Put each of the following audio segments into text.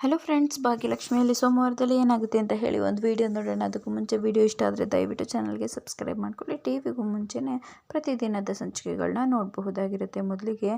Hello friends ಭಾಗ್ಯಲಕ್ಷ್ಮಿಯಲ್ಲಿ ಸೋಮವಾರದಲ್ಲಿ ಏನಾಗುತ್ತೆ ಅಂತ ಹೇಳಿ ಒಂದು ವಿಡಿಯೋ ನೋಡೋಣ. ಅದಕ್ಕೂ ಮುಂಚೆ ವಿಡಿಯೋ ಇಷ್ಟ ಆದರೆ ದಯವಿಟ್ಟು ಚಾನಲ್ಗೆ ಸಬ್ಸ್ಕ್ರೈಬ್ ಮಾಡ್ಕೊಳ್ಳಿ. ಟಿ ವಿಗೂ ಮುಂಚೆನೇ ಪ್ರತಿದಿನದ ಸಂಚಿಕೆಗಳನ್ನ ನೋಡಬಹುದಾಗಿರುತ್ತೆ. ಮೊದಲಿಗೆ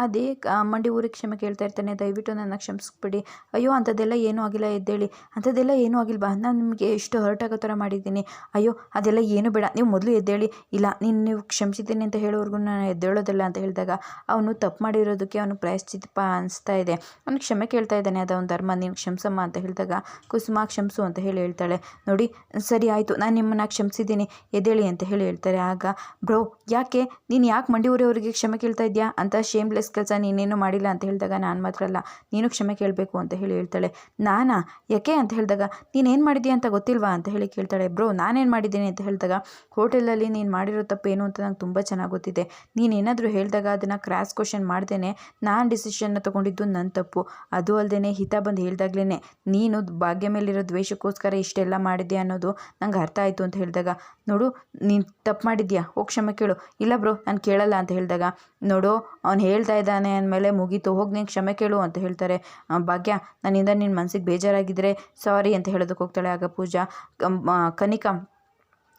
ಅದೇ ಮಂಡಿ ಊರಿಗೆ ಕ್ಷಮೆ ಕೇಳ್ತಾ ಇರ್ತಾನೆ. ದಯವಿಟ್ಟು ನನ್ನ ಕ್ಷಮಿಸ್ಬಿಡಿ. ಅಯ್ಯೋ, ಅಂಥದ್ದೆಲ್ಲ ಏನೂ ಆಗಿಲ್ಲ ಎದ್ದೇಳಿ. ಅಂಥದ್ದೆಲ್ಲ ಏನೂ ಬಾ ನಾನು ನಿಮಗೆ ಎಷ್ಟು ಹರ್ಟ್ ಆಗೋ ಥರ ಮಾಡಿದ್ದೀನಿ. ಅಯ್ಯೋ, ಅದೆಲ್ಲ ಏನು ಬೇಡ. ನೀವು ಮೊದಲು ಎದ್ದೇಳಿ. ಇಲ್ಲ, ನೀನು, ನೀವು ಕ್ಷಮಿಸಿದ್ದೀನಿ ಅಂತ ಹೇಳೋವರೆಗೂ ನಾನು ಎದ್ದೇಳೋದಿಲ್ಲ ಅಂತ ಹೇಳಿದಾಗ ಅವನು ತಪ್ಪು ಮಾಡಿರೋದಕ್ಕೆ ಅವನು ಪ್ರಾಯಶ್ಚಿತ್ತ ಅನಿಸ್ತಾ ಇದೆ. ಅವನು ಕ್ಷಮೆ ಕೇಳ್ತಾ ಇದ್ದಾನೆ. ಅದೊಂದು ಅವನ ಧರ್ಮ ನೀನು ಕ್ಷಮಿಸಮ್ಮ ಅಂತ ಹೇಳಿದಾಗ ಕುಸುಮ ಕ್ಷಮಿಸು ಅಂತ ಹೇಳಿ ಹೇಳ್ತಾಳೆ. ನೋಡಿ, ಸರಿ ಆಯಿತು, ನಾನು ನಿಮ್ಮನ್ನು ಕ್ಷಮಿಸಿದ್ದೀನಿ, ಎದ್ದೇಳಿ ಅಂತ ಹೇಳಿ ಹೇಳ್ತಾರೆ. ಆಗ, ಬ್ರೋ, ಯಾಕೆ? ನೀನು ಯಾಕೆ ಮಂಡಿ ಊರಿಯವರಿಗೆ ಕ್ಷಮೆ ಕೇಳ್ತಾ ಇದೆಯಾ? ಅಂತ ಶೇಮ್ಲೆಸ್ ಕೆಲಸ ನೀನೇನು ಮಾಡಿಲ್ಲ ಅಂತ ಹೇಳಿದಾಗ ನಾನು ಮಾತ್ರ ಅಲ್ಲ, ನೀನು ಕ್ಷಮೆ ಕೇಳಬೇಕು ಅಂತ ಹೇಳಿ ಹೇಳ್ತಾಳೆ. ನಾನಾ? ಯಾಕೆ ಅಂತ ಹೇಳಿದಾಗ ನೀನೇನು ಮಾಡಿದ್ಯಾ ಅಂತ ಗೊತ್ತಿಲ್ವಾ ಅಂತ ಹೇಳಿ ಕೇಳ್ತಾಳೆ. ಬ್ರೋ ನಾನೇನು ಮಾಡಿದ್ದೀನಿ ಅಂತ ಹೇಳಿದಾಗ, ಹೋಟೆಲಲ್ಲಿ ನೀನು ಮಾಡಿರೋ ತಪ್ಪೇನು ಏನು ಅಂತ ನಂಗೆ ತುಂಬ ಚೆನ್ನಾಗಿ ಗೊತ್ತಿದೆ. ನೀನೇನಾದರೂ ಹೇಳಿದಾಗ ಅದನ್ನು ಕ್ರಾಸ್ ಕ್ವಶನ್ ಮಾಡ್ದೇನೆ, ನಾನು ಡಿಸಿಷನ್ನ ತೊಗೊಂಡಿದ್ದು ನನ್ನ ತಪ್ಪು. ಅದು ಅಲ್ಲದೆ ಹಿತ ಬಂದು ಹೇಳ್ದಾಗ್ಲೇ ನೀನು ಭಾಗ್ಯ ಮೇಲಿರೋ ದ್ವೇಷಕ್ಕೋಸ್ಕರ ಇಷ್ಟೆಲ್ಲ ಮಾಡಿದ್ಯಾ ಅನ್ನೋದು ನಂಗೆ ಅರ್ಥ ಆಯಿತು ಅಂತ ಹೇಳಿದಾಗ, ನೋಡು, ನೀನು ತಪ್ಪು ಮಾಡಿದ್ಯಾ? ಹೋಗಿ ಕ್ಷಮೆ ಕೇಳು. ಇಲ್ಲ ಬ್ರೋ, ನಾನು ಕೇಳಲ್ಲ ಅಂತ ಹೇಳಿದಾಗ, ನೋಡು, ಅವ್ನು ಹೇಳ್ತಾ ಇದ್ದಾನೆ ಅಂದಮೇಲೆ ಮುಗೀತು, ಹೋಗಿ ನೀನು ಕ್ಷಮೆ ಕೇಳು ಅಂತ ಹೇಳ್ತಾರೆ. ಭಾಗ್ಯ, ನನ್ನಿಂದ ನಿನ್ನ ಮನಸ್ಸಿಗೆ ಬೇಜಾರಾಗಿದ್ದರೆ ಸಾರಿ ಅಂತ ಹೇಳೋದಕ್ಕೆ ಹೋಗ್ತಾಳೆ ಆಗ ಪೂಜಾ. ಕನಿಕಾ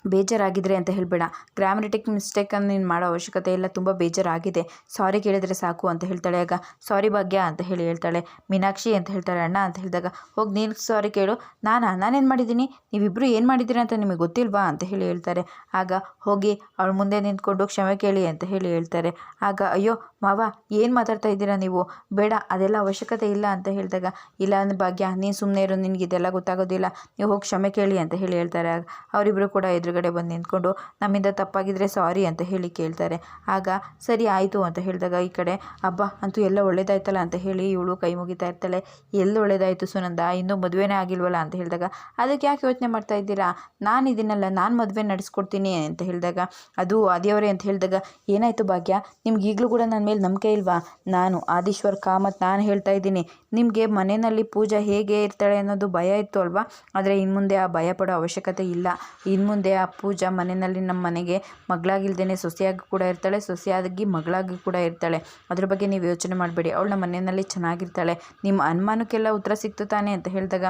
ಬೇಜಾರಾಗಿದ್ರೆ ಅಂತ ಹೇಳಬೇಡ. ಗ್ರಾಮರಿಟಿಕ್ ಮಿಸ್ಟೇಕನ್ನು ನೀನು ಮಾಡೋ ಅವಶ್ಯಕತೆ ಇಲ್ಲ. ತುಂಬ ಬೇಜಾರಾಗಿದೆ. ಸಾರಿ ಕೇಳಿದರೆ ಸಾಕು ಅಂತ ಹೇಳ್ತಾಳೆ. ಆಗ ಸಾರಿ ಭಾಗ್ಯ ಅಂತ ಹೇಳಿ ಹೇಳ್ತಾಳೆ. ಮೀನಾಕ್ಷಿ ಅಂತ ಹೇಳ್ತಾಳೆ. ಅಣ್ಣ ಅಂತ ಹೇಳಿದಾಗ, ಹೋಗಿ ನೀನು ಸಾರಿ ಕೇಳು. ನಾನಾ, ನಾನೇನು ಮಾಡಿದ್ದೀನಿ? ನೀವಿಬ್ಬರು ಏನು ಮಾಡಿದ್ದೀರಾ ಅಂತ ನಿಮಗೆ ಗೊತ್ತಿಲ್ವಾ? ಅಂತ ಹೇಳಿ ಹೇಳ್ತಾರೆ. ಆಗ, ಹೋಗಿ, ಅವಳ ಮುಂದೆ ನಿಂತ್ಕೊಂಡು ಕ್ಷಮೆ ಕೇಳಿ ಅಂತ ಹೇಳಿ ಹೇಳ್ತಾರೆ. ಆಗ, ಅಯ್ಯೋ, ಮಾವ, ಏನು ಮಾತಾಡ್ತಾ ಇದ್ದೀರಾ ನೀವು? ಬೇಡ, ಅದೆಲ್ಲ ಅವಶ್ಯಕತೆ ಇಲ್ಲ ಅಂತ ಹೇಳಿದಾಗ, ಇಲ್ಲ ಅಂದ್ರೆ ಭಾಗ್ಯ, ನೀನು ಸುಮ್ಮನೆ ಇರೋ, ನಿನಗೆ ಇದೆಲ್ಲ ಗೊತ್ತಾಗೋದಿಲ್ಲ. ನೀವು ಹೋಗಿ ಕ್ಷಮೆ ಕೇಳಿ ಅಂತ ಹೇಳಿ ಹೇಳ್ತಾರೆ. ಅವರಿಬ್ಬರು ಕೂಡ ಎದುರುಗಡೆ ಬಂದು ನಿಂತ್ಕೊಂಡು, ನಮ್ಮಿಂದ ತಪ್ಪಾಗಿದ್ರೆ ಸಾರಿ ಅಂತ ಹೇಳಿ ಕೇಳ್ತಾರೆ. ಆಗ, ಸರಿ, ಆಯಿತು ಅಂತ ಹೇಳಿದಾಗ ಈ ಕಡೆ ಹಬ್ಬ ಅಂತೂ ಎಲ್ಲ ಒಳ್ಳೇದಾಯ್ತಲ್ಲ ಅಂತ ಹೇಳಿ ಇವಳು ಕೈ ಮುಗಿತಾ ಇರ್ತಾಳೆ. ಎಲ್ಲಿ ಒಳ್ಳೇದಾಯಿತು ಸುನಂದ, ಇನ್ನೂ ಮದುವೆನೇ ಆಗಿಲ್ವಲ್ಲ ಅಂತ ಹೇಳಿದಾಗ, ಅದಕ್ಕೆ ಯಾಕೆ ಯೋಚನೆ ಮಾಡ್ತಾ ಇದ್ದೀರಾ? ನಾನು ಇದನ್ನೆಲ್ಲ, ನಾನು ಮದುವೆ ನಡೆಸ್ಕೊಡ್ತೀನಿ ಅಂತ ಹೇಳಿದಾಗ, ಅದು ಆದಿಯವರೇ ಅಂತ ಹೇಳಿದಾಗ, ಏನಾಯಿತು ಭಾಗ್ಯ? ನಿಮ್ಗೆ ಈಗಲೂ ಕೂಡ ನನ್ನ ಮೇಲೆ ನಂಬಿಕೆ ಇಲ್ವಾ? ನಾನು ಆದೀಶ್ವರ್ ಕಾಮತ್ ನಾನು ಹೇಳ್ತಾ ಇದ್ದೀನಿ. ನಿಮಗೆ ಮನೆಯಲ್ಲಿ ಪೂಜಾ ಹೇಗೆ ಇರ್ತಾಳೆ ಅನ್ನೋದು ಭಯ ಇತ್ತು ಅಲ್ವಾ? ಆದರೆ ಇನ್ನು ಮುಂದೆ ಆ ಭಯ ಪಡೋ ಅವಶ್ಯಕತೆ ಇಲ್ಲ. ಇನ್ನು ಮುಂದೆ ಪೂಜಾ ಮನೆಯಲ್ಲಿ ನಮ್ಮ ಮನೆಗೆ ಮಗಳಾಗಿಲ್ದೇ ಸೊಸೆಯಾಗಿ ಕೂಡ ಇರ್ತಾಳೆ, ಸೊಸೆಯಾಗಿ ಮಗಳಾಗಿ ಕೂಡ ಇರ್ತಾಳೆ. ಅದ್ರ ಬಗ್ಗೆ ನೀವು ಯೋಚನೆ ಮಾಡಬೇಡಿ. ಅವಳು ನಮ್ಮ ಮನೆಯಲ್ಲಿ ಚೆನ್ನಾಗಿರ್ತಾಳೆ. ನಿಮ್ಮ ಅನುಮಾನಕ್ಕೆಲ್ಲ ಉತ್ತರ ಸಿಕ್ತು ತಾನೆ ಅಂತ ಹೇಳಿದಾಗ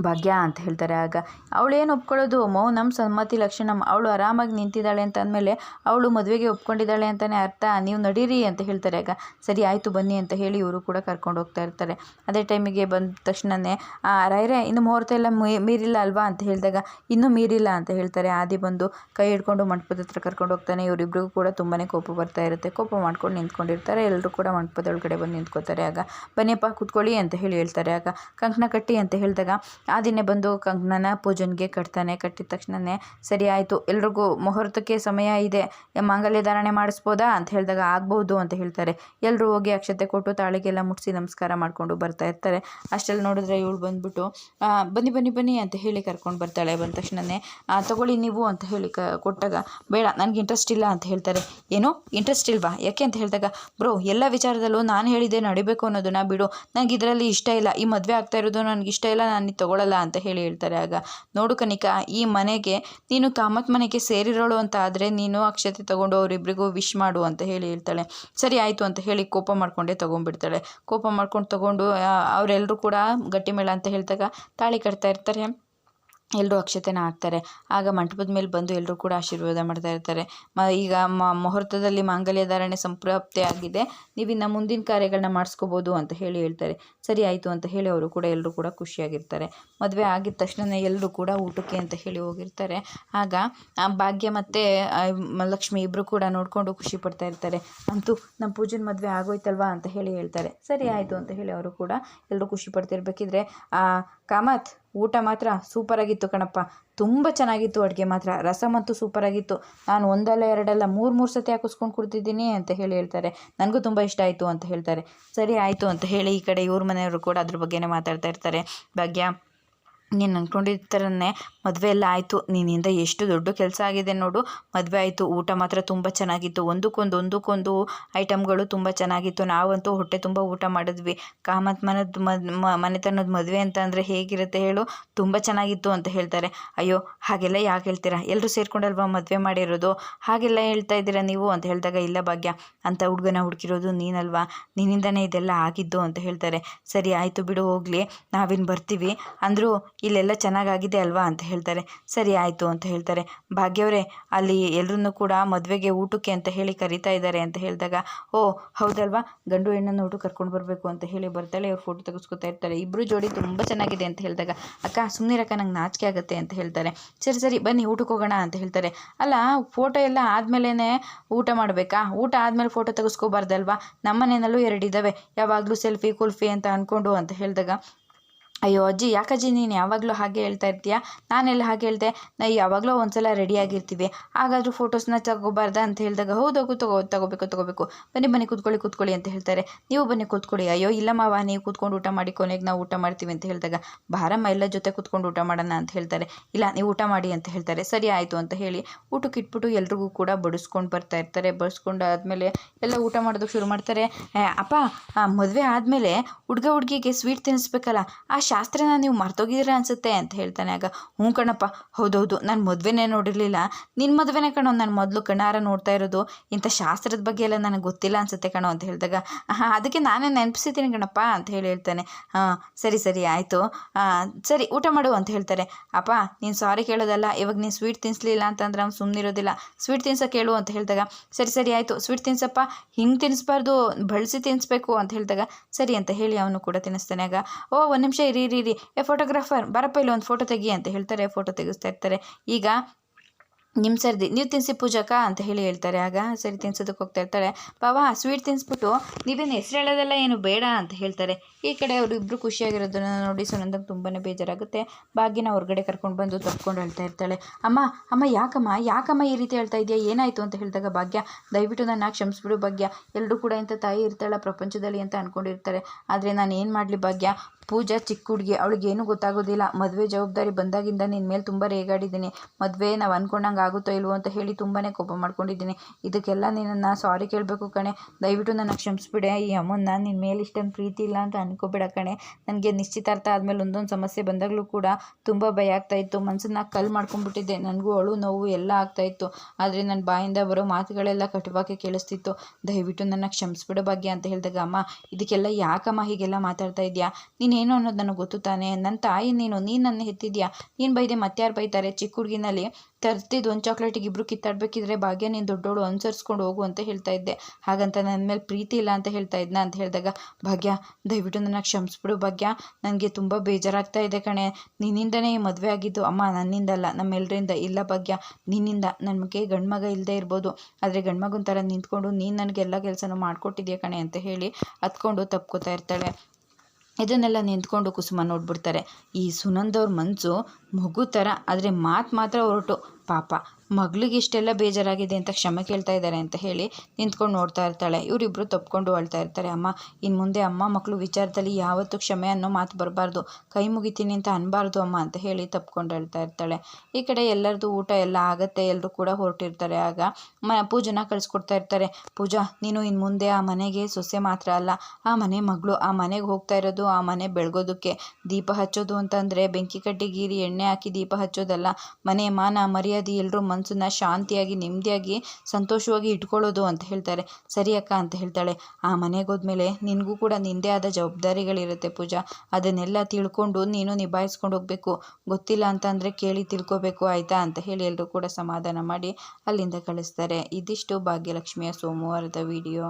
ಭಾಗ್ಯ ಅಂತ ಹೇಳ್ತಾರೆ. ಆಗ ಅವಳೇನು ಒಪ್ಕೊಳ್ಳೋದು? ಮೌನಂ ಸಮ್ಮತಿ ಲಕ್ಷಣಂ. ಅವಳು ಆರಾಮಾಗಿ ನಿಂತಿದ್ದಾಳೆ ಅಂತ ಅಂದಮೇಲೆ ಅವಳು ಮದುವೆಗೆ ಒಪ್ಕೊಂಡಿದ್ದಾಳೆ ಅಂತಲೇ ಅರ್ಥ. ನೀವು ನಡೀರಿ ಅಂತ ಹೇಳ್ತಾರೆ. ಆಗ ಸರಿ, ಆಯಿತು ಬನ್ನಿ ಅಂತ ಹೇಳಿ ಇವರು ಕೂಡ ಕರ್ಕೊಂಡು ಹೋಗ್ತಾ ಇರ್ತಾರೆ. ಅದೇ ಟೈಮಿಗೆ ಬಂದ ತಕ್ಷಣವೇ ರೈರೆ ಇನ್ನು ಮುಹೂರ್ತ ಎಲ್ಲ ಮೀ- ಮೀರಿಲ್ಲ ಅಲ್ವಾ ಅಂತ ಹೇಳಿದಾಗ, ಇನ್ನೂ ಮೀರಿಲ್ಲ ಅಂತ ಹೇಳ್ತಾರೆ. ಆದಿ ಬಂದು ಕೈ ಹಿಡ್ಕೊಂಡು ಮಂಟಪದ ಹತ್ರ ಕರ್ಕೊಂಡು ಹೋಗ್ತಾನೆ. ಇವರಿಬ್ಬರಿಗೂ ಕೂಡ ತುಂಬಾ ಕೋಪ ಬರ್ತಾ ಇರುತ್ತೆ. ಕೋಪ ಮಾಡ್ಕೊಂಡು ನಿಂತ್ಕೊಂಡಿರ್ತಾರೆ. ಎಲ್ಲರೂ ಕೂಡ ಮಂಟಪದೊಳಗಡೆ ಬಂದು ನಿಂತ್ಕೋತಾರೆ ಆಗ, ಬನ್ನಿಯಪ್ಪ, ಕೂತ್ಕೊಳ್ಳಿ ಅಂತ ಹೇಳಿ ಹೇಳ್ತಾರೆ. ಆಗ, ಕಂಕಣ ಕಟ್ಟಿ ಅಂತ ಹೇಳಿದಾಗ ಆ ದಿನ ಬಂದು ಕಂಕಣನ ಪೂಜನ್ಗೆ ಕಟ್ತಾನೆ. ಕಟ್ಟಿದ ತಕ್ಷಣವೇ ಸರಿ ಆಯಿತು, ಎಲ್ರಿಗೂ ಮುಹೂರ್ತಕ್ಕೆ ಸಮಯ ಇದೆ, ಮಾಂಗಲ್ಯ ಧಾರಣೆ ಮಾಡಿಸ್ಬೋದಾ ಅಂತ ಹೇಳಿದಾಗ ಆಗ್ಬೋದು ಅಂತ ಹೇಳ್ತಾರೆ. ಎಲ್ಲರೂ ಹೋಗಿ ಅಕ್ಷತೆ ಕೊಟ್ಟು ತಾಳಿಗೆಲ್ಲ ಮುಟ್ಟಿಸಿ ನಮಸ್ಕಾರ ಮಾಡಿಕೊಂಡು ಬರ್ತಾ ಇರ್ತಾರೆ. ಅಷ್ಟರಲ್ಲಿ ನೋಡಿದ್ರೆ ಇವಳು ಬಂದ್ಬಿಟ್ಟು ಬನ್ನಿ ಬನ್ನಿ ಬನ್ನಿ ಅಂತ ಹೇಳಿ ಕರ್ಕೊಂಡು ಬರ್ತಾಳೆ. ಬಂದ ತಕ್ಷಣವೇ ತಗೊಳ್ಳಿ ನೀವು ಅಂತ ಹೇಳಿ ಕ, ಕೊಟ್ಟಾಗ, ಬೇಡ, ನನಗೆ ಇಂಟ್ರೆಸ್ಟ್ ಇಲ್ಲ ಅಂತ ಹೇಳ್ತಾರೆ. ಏನು? ಇಂಟ್ರೆಸ್ಟ್ ಇಲ್ವಾ? ಯಾಕೆ? ಅಂತ ಹೇಳಿದಾಗ, ಬ್ರೋ, ಎಲ್ಲ ವಿಚಾರದಲ್ಲೂ ನಾನು ಹೇಳಿದೆ ನಡಿಬೇಕು ಅನ್ನೋದನ್ನ ಬಿಡು. ನನಗೆ ಇದರಲ್ಲಿ ಇಷ್ಟ ಇಲ್ಲ. ಈ ಮದುವೆ ಆಗ್ತಾ ಇರೋದು ನನಗೆ ಇಷ್ಟ ಇಲ್ಲ. ನಾನು ಇದು ತಗೊಳ್ಳಲ್ಲ ಅಂತ ಹೇಳಿ ಹೇಳ್ತಾರೆ. ಆಗ ನೋಡು ಕನಿಕಾ, ಈ ಮನೆಗೆ ನೀನು ಕಾಮತ್ ಮನೆಗೆ ಸೇರಿರೋಳು ಅಂತ ಆದರೆ ನೀನು ಅಕ್ಷತೆ ತಗೊಂಡು ಅವರಿಬ್ಬರಿಗೂ ವಿಶ್ ಮಾಡು ಅಂತ ಹೇಳಿ ಹೇಳ್ತಾಳೆ. ಸರಿ ಆಯಿತು ಅಂತ ಹೇಳಿ ಕೋಪ ಮಾಡಿಕೊಂಡೇ ತೊಗೊಂಡ್ಬಿಡ್ತಾಳೆ. ಕೋಪ ಮಾಡ್ಕೊಂಡು ತಗೊಂಡು ಅವರೆಲ್ಲರೂ ಕೂಡ ಗಟ್ಟಿ ಮೇಳ ಅಂತ ಹೇಳಿದಾಗ ತಾಳಿ ಕಟ್ತಾ ಇರ್ತಾರೆ. ಎಲ್ಲರೂ ಅಕ್ಷತೆನ ಹಾಕ್ತಾರೆ. ಆಗ ಮಂಟಪದ ಮೇಲೆ ಬಂದು ಎಲ್ಲರೂ ಕೂಡ ಆಶೀರ್ವಾದ ಮಾಡ್ತಾ ಇರ್ತಾರೆ. ಮ, ಈಗ ಮ, ಮುಹೂರ್ತದಲ್ಲಿ ಮಾಂಗಲ್ಯ ಧಾರಣೆ ಸಂಪ್ರಾಪ್ತಿ ಆಗಿದೆ ನೀವು ಇನ್ನು ಮುಂದಿನ ಕಾರ್ಯಗಳನ್ನ ಮಾಡಿಸ್ಕೋಬೋದು ಅಂತ ಹೇಳಿ ಹೇಳ್ತಾರೆ. ಸರಿ ಆಯಿತು ಅಂತ ಹೇಳಿ ಅವರು ಕೂಡ ಎಲ್ಲರೂ ಕೂಡ ಖುಷಿಯಾಗಿರ್ತಾರೆ. ಮದುವೆ ಆಗಿದ ತಕ್ಷಣ ಎಲ್ಲರೂ ಕೂಡ ಊಟಕ್ಕೆ ಅಂತ ಹೇಳಿ ಹೋಗಿರ್ತಾರೆ. ಆಗ ಭಾಗ್ಯ ಮತ್ತು ಲಕ್ಷ್ಮಿ ಇಬ್ಬರು ಕೂಡ ನೋಡಿಕೊಂಡು ಖುಷಿ ಪಡ್ತಾ ಇರ್ತಾರೆ. ಅಂತೂ ನಮ್ಮ ಪೂಜನ ಮದುವೆ ಆಗೋಯ್ತಲ್ವಾ? ಅಂತ ಹೇಳಿ ಹೇಳ್ತಾರೆ. ಸರಿ ಆಯಿತು ಅಂತ ಹೇಳಿ ಅವರು ಕೂಡ ಎಲ್ಲರೂ ಖುಷಿ ಪಡ್ತಿರ್ಬೇಕಿದ್ರೆ ಕಾಮತ್, ಊಟ ಮಾತ್ರ ಸೂಪರಾಗಿತ್ತು ಕಣಪ್ಪ. ತುಂಬ ಚೆನ್ನಾಗಿತ್ತು ಅಡುಗೆ ಮಾತ್ರ. ರಸಮ್ ಅಂತೂ ಸೂಪರಾಗಿತ್ತು. ನಾನು ಒಂದಲ್ಲ ಎರಡಲ್ಲ ಮೂರು ಮೂರು ಸತಿ ಹಾಕಿಸ್ಕೊಂಡು ಕುಡ್ತಿದ್ದೀನಿ ಅಂತ ಹೇಳಿ ಹೇಳ್ತಾರೆ. ನನಗೂ ತುಂಬ ಇಷ್ಟ ಆಯಿತು ಅಂತ ಹೇಳ್ತಾರೆ. ಸರಿ, ಆಯಿತು ಅಂತ ಹೇಳಿ ಈ ಕಡೆ ಇವ್ರ ಮನೆಯವರು ಕೂಡ ಅದ್ರ ಬಗ್ಗೆನೇ ಮಾತಾಡ್ತಾ ಇರ್ತಾರೆ. ಭಾಗ್ಯ ನೀನು ಅಂದ್ಕೊಂಡಿದ್ದ ಥರನೇ ಮದುವೆ ಎಲ್ಲ ಆಯಿತು, ನಿನ್ನಿಂದ ಎಷ್ಟು ದೊಡ್ಡ ಕೆಲಸ ಆಗಿದೆ ನೋಡು. ಮದುವೆ ಆಯಿತು, ಊಟ ಮಾತ್ರ ತುಂಬ ಚೆನ್ನಾಗಿತ್ತು. ಒಂದಕ್ಕೊಂದು ಒಂದಕ್ಕೊಂದು ಐಟಮ್ಗಳು ತುಂಬ ಚೆನ್ನಾಗಿತ್ತು. ನಾವಂತೂ ಹೊಟ್ಟೆ ತುಂಬ ಊಟ ಮಾಡಿದ್ವಿ. ಕಾಮತ್ ಮನದ ಮನೆತನದ ಮದುವೆ ಅಂತ ಅಂದರೆ ಹೇಗಿರುತ್ತೆ ಹೇಳು? ತುಂಬ ಚೆನ್ನಾಗಿತ್ತು ಅಂತ ಹೇಳ್ತಾರೆ. ಅಯ್ಯೋ, ಹಾಗೆಲ್ಲ ಯಾಕೆ ಹೇಳ್ತೀರಾ? ಎಲ್ಲರೂ ಸೇರ್ಕೊಂಡಲ್ವಾ ಮದುವೆ ಮಾಡಿರೋದು? ಹಾಗೆಲ್ಲ ಹೇಳ್ತಾ ಇದ್ದೀರಾ ನೀವು ಅಂತ ಹೇಳಿದಾಗ, ಇಲ್ಲ ಭಾಗ್ಯ, ಅಂತ ಹುಡುಗನ ಹುಡುಕಿರೋದು ನೀನಲ್ವಾ? ನಿನ್ನಿಂದನೇ ಇದೆಲ್ಲ ಆಗಿದ್ದು ಅಂತ ಹೇಳ್ತಾರೆ. ಸರಿ, ಆಯಿತು ಬಿಡು, ಹೋಗಲಿ. ನಾವಿನ್ನು ಬರ್ತೀವಿ. ಅಂದರೂ ಇಲ್ಲೆಲ್ಲ ಚೆನ್ನಾಗಾಗಿದೆ ಅಲ್ವಾ ಅಂತ ಹೇಳ್ತಾರೆ. ಸರಿ ಆಯಿತು ಅಂತ ಹೇಳ್ತಾರೆ. ಭಾಗ್ಯವರೇ ಅಲ್ಲಿ ಎಲ್ಲರನ್ನೂ ಕೂಡ ಮದುವೆಗೆ ಊಟಕ್ಕೆ ಅಂತ ಹೇಳಿ ಕರಿತಾ ಇದ್ದಾರೆ ಅಂತ ಹೇಳಿದಾಗ, ಓ, ಹೌದಲ್ವಾ? ಗಂಡು ಹೆಣ್ಣನ್ನು ಊಟ ಕರ್ಕೊಂಡು ಬರಬೇಕು ಅಂತ ಹೇಳಿ ಬರ್ತಾಳೆ, ಅವ್ರು ಫೋಟೋ ತೆಗೆಸ್ಕೊತಾ ಇರ್ತಾರೆ. ಇಬ್ಬರು ಜೋಡಿ ತುಂಬ ಚೆನ್ನಾಗಿದೆ ಅಂತ ಹೇಳಿದಾಗ, ಅಕ್ಕ ಸುಮ್ಮನಿರಕ್ಕ ನಂಗೆ ನಾಚಿಕೆ ಆಗುತ್ತೆ ಅಂತ ಹೇಳ್ತಾರೆ. ಸರಿ ಸರಿ, ಬನ್ನಿ, ಊಟಕ್ಕೆ ಹೋಗೋಣ ಅಂತ ಹೇಳ್ತಾರೆ. ಅಲ್ಲ ಫೋಟೋ ಎಲ್ಲ ಆದಮೇಲೆ ಊಟ ಮಾಡಬೇಕಾ? ಊಟ ಆದಮೇಲೆ ಫೋಟೋ ತೆಗೆಸ್ಕೋಬಾರ್ದಲ್ವಾ? ನಮ್ಮನೇನಲ್ಲೂ ಎರಡಿದ್ದಾವೆ ಯಾವಾಗಲೂ ಸೆಲ್ಫಿ ಕುಲ್ಫಿ ಅಂತ ಅಂದ್ಕೊಂಡು ಅಂತ ಹೇಳಿದಾಗ ಅಯ್ಯೋ ಅಜ್ಜಿ ಯಾಕಜ್ಜಿ ನೀನು ಯಾವಾಗಲೂ ಹಾಗೆ ಹೇಳ್ತಾ ಇರ್ತೀಯ? ನಾನೆಲ್ಲ ಹಾಗೆ ಹೇಳ್ದೆ ನಾ ಯಾವಾಗಲೂ ಒಂದು ಸಲ ರೆಡಿಯಾಗಿರ್ತೀವಿ ಹಾಗಾದರೂ ಫೋಟೋಸ್ನ ತಗೋಬಾರ್ದಾ ಅಂತ ಹೇಳಿದಾಗ ಹೌದೋಗು ತಗೋ ತಗೋಬೇಕು ತಗೋಬೇಕು. ಬನ್ನಿ ಬನ್ನಿ ಕೂತ್ಕೊಳ್ಳಿ ಕೂತ್ಕೊಳ್ಳಿ ಅಂತ ಹೇಳ್ತಾರೆ. ನೀವು ಬನ್ನಿ ಕೂತ್ಕೊಳ್ಳಿ. ಅಯ್ಯೋ ಇಲ್ಲ ಮಾವ ನೀವು ಕೂತ್ಕೊಂಡು ಊಟ ಮಾಡಿ ಕೊನೆಗೆ ನಾವು ಊಟ ಮಾಡ್ತೀವಿ ಅಂತ ಹೇಳಿದಾಗ ಬಾರಮ್ಮ ಎಲ್ಲ ಜೊತೆ ಕೂತ್ಕೊಂಡು ಊಟ ಮಾಡೋಣ ಅಂತ ಹೇಳ್ತಾರೆ. ಇಲ್ಲ ನೀವು ಊಟ ಮಾಡಿ ಅಂತ ಹೇಳ್ತಾರೆ. ಸರಿ ಆಯಿತು ಅಂತ ಹೇಳಿ ಊಟಕ್ಕೆ ಇಟ್ಬಿಟ್ಟು ಎಲ್ರಿಗೂ ಕೂಡ ಬಡಿಸ್ಕೊಂಡು ಬರ್ತಾ ಇರ್ತಾರೆ. ಬಡಿಸ್ಕೊಂಡು ಆದಮೇಲೆ ಎಲ್ಲ ಊಟ ಮಾಡೋದಕ್ಕೆ ಶುರು ಮಾಡ್ತಾರೆ. "ಏ, ಅಪ್ಪ ಮದುವೆ ಆದಮೇಲೆ ಹುಡುಗ ಹುಡುಗಿಗೆ ಸ್ವೀಟ್ ತಿನ್ನಿಸ್ಬೇಕಲ್ಲ ಆ ಶಾಸ್ತ್ರನ ನೀವು ಮರ್ತೋಗಿದ್ದೀರಾ ಅನಿಸುತ್ತೆ ಅಂತ ಹೇಳ್ತಾನೆ. ಆಗ, ಹ್ಞೂ ಕಣಪ್ಪ, ಹೌದೌದು, ನಾನು ಮದುವೆನೇ ನೋಡಿರಲಿಲ್ಲ. ನಿನ್ನ ಮದುವೆನೇ ಕಣೋ, ನಾನು ಮೊದಲು ಕಣಾರ ನೋಡ್ತಾ ಇರೋದು. ಇಂಥ ಶಾಸ್ತ್ರದ ಬಗ್ಗೆ ಎಲ್ಲ ನನಗೆ ಗೊತ್ತಿಲ್ಲ ಅನಿಸುತ್ತೆ ಕಣೋ, ಅಂತ ಹೇಳಿದಾಗ ಹಾಂ ಅದಕ್ಕೆ ನಾನೇ ನೆನಪಿಸಿದ್ದೀನಿ ಕಣಪ್ಪ, ಅಂತ ಹೇಳಿ ಹೇಳ್ತಾನೆ. ಹಾಂ, ಸರಿ ಸರಿ, ಆಯಿತು. ಸರಿ, ಊಟ ಮಾಡು, ಅಂತ ಹೇಳ್ತಾರೆ. ಅಪ್ಪ, ನೀನು ಸಾರಿ ಕೇಳೋದಲ್ಲ, ಇವಾಗ ನೀನು ಸ್ವೀಟ್ ತಿನ್ನಿಸ್ಲಿಲ್ಲ ಅಂತಂದ್ರೆ ಅವ್ನು ಸುಮ್ಮನಿರೋದಿಲ್ಲ ಸ್ವೀಟ್ ತಿನ್ಸೋಕೆ ಕೇಳು, ಅಂತ ಹೇಳಿದಾಗ, ಸರಿ ಸರಿ, ಆಯಿತು. ಸ್ವೀಟ್ ತಿನ್ಸಪ್ಪ, ಹಿಂಗೆ ತಿನ್ನಿಸ್ಬಾರ್ದು ಬಳಸಿ ತಿನ್ನಿಸ್ಬೇಕು ಅಂತ ಹೇಳಿದಾಗ, ಸರಿ, ಅಂತ ಹೇಳಿ ಅವನು ಕೂಡ ತಿನ್ನಿಸ್ತಾನೆ ಆಗ, ಓ, ಒಂದು ನಿಮಿಷ ಇರಿ ಇರಿ ಏ ಫೋಟೋಗ್ರಾಫರ್ ಬರಪ್ಪ ಇಲ್ಲಿ ಒಂದು ಫೋಟೋ ತೆಗಿ ಅಂತ ಹೇಳ್ತಾರೆ ಫೋಟೋ ತೆಗಿಸ್ತಾ ಇರ್ತಾರೆ. ಈಗ ನಿಮ್ಮ ಸರ್ದಿ ನೀವು ತಿನ್ನಿಸಿ ಪೂಜಾಕ ಅಂತ ಹೇಳಿ ಹೇಳ್ತಾರೆ. ಆಗ ಸರಿ ತಿನ್ಸೋದಕ್ಕೆ ಹೋಗ್ತಾ ಇರ್ತಾಳೆ ಬಾವಾ ಸ್ವೀಟ್ ತಿನ್ನಿಸ್ಬಿಟ್ಟು ನೀವೇನು ಹೆಸ್ರು ಹೇಳೋದೆಲ್ಲ ಏನು ಬೇಡ ಅಂತ ಹೇಳ್ತಾರೆ. ಈ ಕಡೆ ಅವರಿಬ್ಬರು ಖುಷಿಯಾಗಿರೋದನ್ನು ಖುಷಿಯಾಗಿರೋದನ್ನ ನೋಡಿ ಸುನಂದಂಗೆ ತುಂಬಾ ಬೇಜಾರಾಗುತ್ತೆ. ಭಾಗ್ಯನ ಹೊರಗಡೆ ಕರ್ಕೊಂಡು ಬಂದು ತಪ್ಕೊಂಡು ಹೇಳ್ತಾ ಇರ್ತಾಳೆ. ಅಮ್ಮ ಅಮ್ಮ ಯಾಕಮ್ಮ ಯಾಕಮ್ಮ ಈ ರೀತಿ ಹೇಳ್ತಾ ಇದೆಯಾ? ಏನಾಯಿತು ಅಂತ ಹೇಳಿದಾಗ ಭಾಗ್ಯ, ದಯವಿಟ್ಟು ನನ್ನ ಕ್ಷಮಿಸ್ಬಿಡು ಭಾಗ್ಯ. ಎಲ್ಲರೂ ಕೂಡ ಇಂಥ ತಾಯಿ ಇರ್ತಾಳ ಪ್ರಪಂಚದಲ್ಲಿ ಅಂತ ಅಂದ್ಕೊಂಡಿರ್ತಾರೆ ಆದರೆ ನಾನು ಏನು ಮಾಡಲಿ ಭಾಗ್ಯ? ಪೂಜಾ ಚಿಕ್ಕ ಹುಡುಗಿ, ಅವಳಿಗೇನು ಗೊತ್ತಾಗೋದಿಲ್ಲ. ಮದುವೆ ಜವಾಬ್ದಾರಿ ಬಂದಾಗಿಂದ ನಿನ್ನ ಮೇಲೆ ತುಂಬ ರೇಗಾಡಿದ್ದೀನಿ. ಮದುವೆ ನಾವು ಅಂದ್ಕೊಂಡಂಗೆ ಆಗುತ್ತೋ ಇಲ್ವೋ ಅಂತ ಹೇಳಿ ತುಂಬಾ ಕೋಪ ಮಾಡ್ಕೊಂಡಿದ್ದೀನಿ. ಇದಕ್ಕೆಲ್ಲ ನಿನ್ನನ್ನು ಸಾರಿ ಕೇಳಬೇಕು ಕಣೆ. ದಯವಿಟ್ಟು ನನ್ನ ಕ್ಷಮಿಸ್ಬಿಡೆ. ಈ ಅಮ್ಮನ್ನ ನಿನ್ನ ಮೇಲೆ ಇಷ್ಟೊಂದು ಪ್ರೀತಿ ಇಲ್ಲ ಅಂತ ಅನ್ಕೋಬೇಡ ಕಣೆ. ನನಗೆ ನಿಶ್ಚಿತಾರ್ಥ ಆದಮೇಲೆ ಒಂದೊಂದು ಸಮಸ್ಯೆ ಬಂದಾಗಲೂ ಕೂಡ ತುಂಬ ಭಯ ಆಗ್ತಾಯಿತ್ತು ಮನಸ್ಸನ್ನ ಕಲ್ಲು ಮಾಡ್ಕೊಂಡ್ಬಿಟ್ಟಿದ್ದೆ. ನನಗೂ ಅಳು ನೋವು ಎಲ್ಲ ಆಗ್ತಾಯಿತ್ತು ಆದರೆ ನನ್ನ ಬಾಯಿಂದ ಬರೋ ಮಾತುಗಳೆಲ್ಲ ಕಟುವಾಗಿ ಕೇಳಿಸ್ತಿತ್ತು. ದಯವಿಟ್ಟು ನನ್ನ ಕ್ಷಮಿಸ್ಬಿಡೋ ಬಗ್ಗೆ ಅಂತ ಹೇಳಿದಾಗ, ಅಮ್ಮ, ಇದಕ್ಕೆಲ್ಲ ಯಾಕಮ್ಮ ಹೀಗೆಲ್ಲ ಮಾತಾಡ್ತಾ ಇದೆಯಾ? ನೀನೇನು ಅನ್ನೋದು ನನಗೆ ಗೊತ್ತು ತಾನೆ. ನನ್ನ ತಾಯಿ ನೀನು ನೀನು ನನ್ನ ಹೆತ್ತಿದ್ಯಾ? ನೀನು ಬೈದೆ ಮತ್ತಾರು ಬೈತಾರೆ ಚಿಕ್ಕ ಹುಡುಗಿನಲ್ಲಿ? ತರ್ತಿದ್ದು ಒಂದು ಚಾಕ್ಲೇಟಿಗೆ ಇಬ್ಬರು ಕಿತ್ತಾಡಬೇಕಿದ್ರೆ ಭಾಗ್ಯ ನೀನು ದೊಡ್ಡೋಳು ಅನುಸರಿಸ್ಕೊಂಡು ಹೋಗು ಅಂತ ಹೇಳ್ತಾ ಇದ್ದೆ. ಹಾಗಂತ ನನ್ನ ಮೇಲೆ ಪ್ರೀತಿ ಇಲ್ಲ ಅಂತ ಹೇಳ್ತಾ ಇದ್ನ ಅಂತ ಹೇಳಿದಾಗ, ಭಾಗ್ಯ, ದಯವಿಟ್ಟು ನನ್ನ ಕ್ಷಮಿಸ್ಬಿಡು ಭಾಗ್ಯ. ನನಗೆ ತುಂಬ ಬೇಜಾರಾಗ್ತಾ ಇದೆ ಕಣೆ. ನಿನ್ನಿಂದನೇ ಮದುವೆ ಆಗಿದ್ದು ಅಮ್ಮ ನನ್ನಿಂದಲ್ಲ ನಮ್ಮೆಲ್ಲರಿಂದ ಇಲ್ಲ ಭಾಗ್ಯ. ನಿನ್ನಿಂದ ನಮಗೆ ಗಂಡ್ಮಗ ಇಲ್ಲದೆ ಇರ್ಬೋದು. ಆದರೆ ಗಂಡ್ಮಗನ ಥರ ನಿಂತ್ಕೊಂಡು ನೀನು ನನಗೆಲ್ಲ ಕೆಲಸನೂ ಮಾಡಿಕೊಟ್ಟಿದ್ಯಾ ಕಣೆ? ಅಂತ ಹೇಳಿ ಹತ್ಕೊಂಡು ತಪ್ಕೋತಾ ಇರ್ತಾಳೆ. ಇದನ್ನೆಲ್ಲ ನಿಂತ್ಕೊಂಡು ಕುಸುಮ ನೋಡ್ಬಿಡ್ತಾರೆ. ಈ ಸುನಂದವ್ರ ಮನಸ್ಸು ಮಗು ಥರ ಆದರೆ ಮಾತು ಮಾತ್ರ ಹೊರಟು. ಪಾಪ ಮಗಳಿಗೆ ಇಷ್ಟೆಲ್ಲ ಬೇಜಾರಾಗಿದೆ ಅಂತ ಕ್ಷಮೆ ಕೇಳ್ತಾ ಇದ್ದಾರೆ ಅಂತ ಹೇಳಿ ನಿಂತ್ಕೊಂಡು ನೋಡ್ತಾ ಇರ್ತಾಳೆ. ಇವರಿಬ್ಬರು ತಪ್ಕೊಂಡು ಅಳ್ತಾ ಇರ್ತಾರೆ. ಅಮ್ಮ ಇನ್ನು ಮುಂದೆ ಅಮ್ಮ ಮಕ್ಕಳು ವಿಚಾರದಲ್ಲಿ ಯಾವತ್ತೂ ಕ್ಷಮೆ ಅನ್ನೋ ಮಾತು ಬರಬಾರ್ದು. ಕೈ ಮುಗಿತೀನಿ ಅಂತ ಅನ್ಬಾರ್ದು ಅಮ್ಮ ಅಂತ ಹೇಳಿ ತಪ್ಕೊಂಡು ಅಳ್ತಾ ಇರ್ತಾಳೆ. ಈ ಕಡೆ ಎಲ್ಲರದು ಊಟ ಎಲ್ಲ ಆಗತ್ತೆ. ಎಲ್ಲರೂ ಕೂಡ ಹೊರಟಿರ್ತಾರೆ. ಆಗ ಮ, ಪೂಜನ ಕಳಿಸ್ಕೊಡ್ತಾ ಇರ್ತಾರೆ. ಪೂಜಾ, ನೀನು ಇನ್ನು ಮುಂದೆ ಆ ಮನೆಗೆ ಸೊಸೆ ಮಾತ್ರ ಅಲ್ಲ. ಆ ಮನೆ ಮಗಳು. ಆ ಮನೆಗೆ ಹೋಗ್ತಾ ಇರೋದು, ಆ ಮನೆ ಬೆಳಗೋದಕ್ಕೆ. ದೀಪ ಹಚ್ಚೋದು ಅಂತಂದರೆ ಬೆಂಕಿ ಕಟ್ಟಿ ಗೀರಿ ಎಣ್ಣೆ ಹಾಕಿ ದೀಪ ಹಚ್ಚೋದಲ್ಲ. ಮನೆ ಮಾನ ಮರ್ಯಾದೆ ಎಲ್ಲರೂ ಮನಸ್ಸನ್ನ ಶಾಂತಿಯಾಗಿ, ನೆಮ್ಮದಿಯಾಗಿ, ಸಂತೋಷವಾಗಿ ಇಟ್ಕೊಳ್ಳೋದು ಅಂತ ಹೇಳ್ತಾರೆ. ಸರಿ ಅಕ್ಕ ಅಂತ ಹೇಳ್ತಾಳೆ. ಆ ಮನೆಗೆ ಹೋದ್ಮೇಲೆ ನಿನಗೂ ಕೂಡ ನಿಂದೇ ಆದ ಜವಾಬ್ದಾರಿಗಳಿರುತ್ತೆ ಪೂಜಾ. ಅದನ್ನೆಲ್ಲ ತಿಳ್ಕೊಂಡು ನೀನು ನಿಭಾಯಿಸ್ಕೊಂಡು ಹೋಗಬೇಕು. ಗೊತ್ತಿಲ್ಲ ಅಂತಂದರೆ ಕೇಳಿ ತಿಳ್ಕೊಬೇಕು, ಆಯಿತಾ ಅಂತ ಹೇಳಿ ಎಲ್ಲರೂ ಕೂಡ ಸಮಾಧಾನ ಮಾಡಿ ಅಲ್ಲಿಂದ ಕಳಿಸ್ತಾರೆ. ಇದಿಷ್ಟು ಭಾಗ್ಯಲಕ್ಷ್ಮಿಯ ಸೋಮವಾರದ ವಿಡಿಯೋ.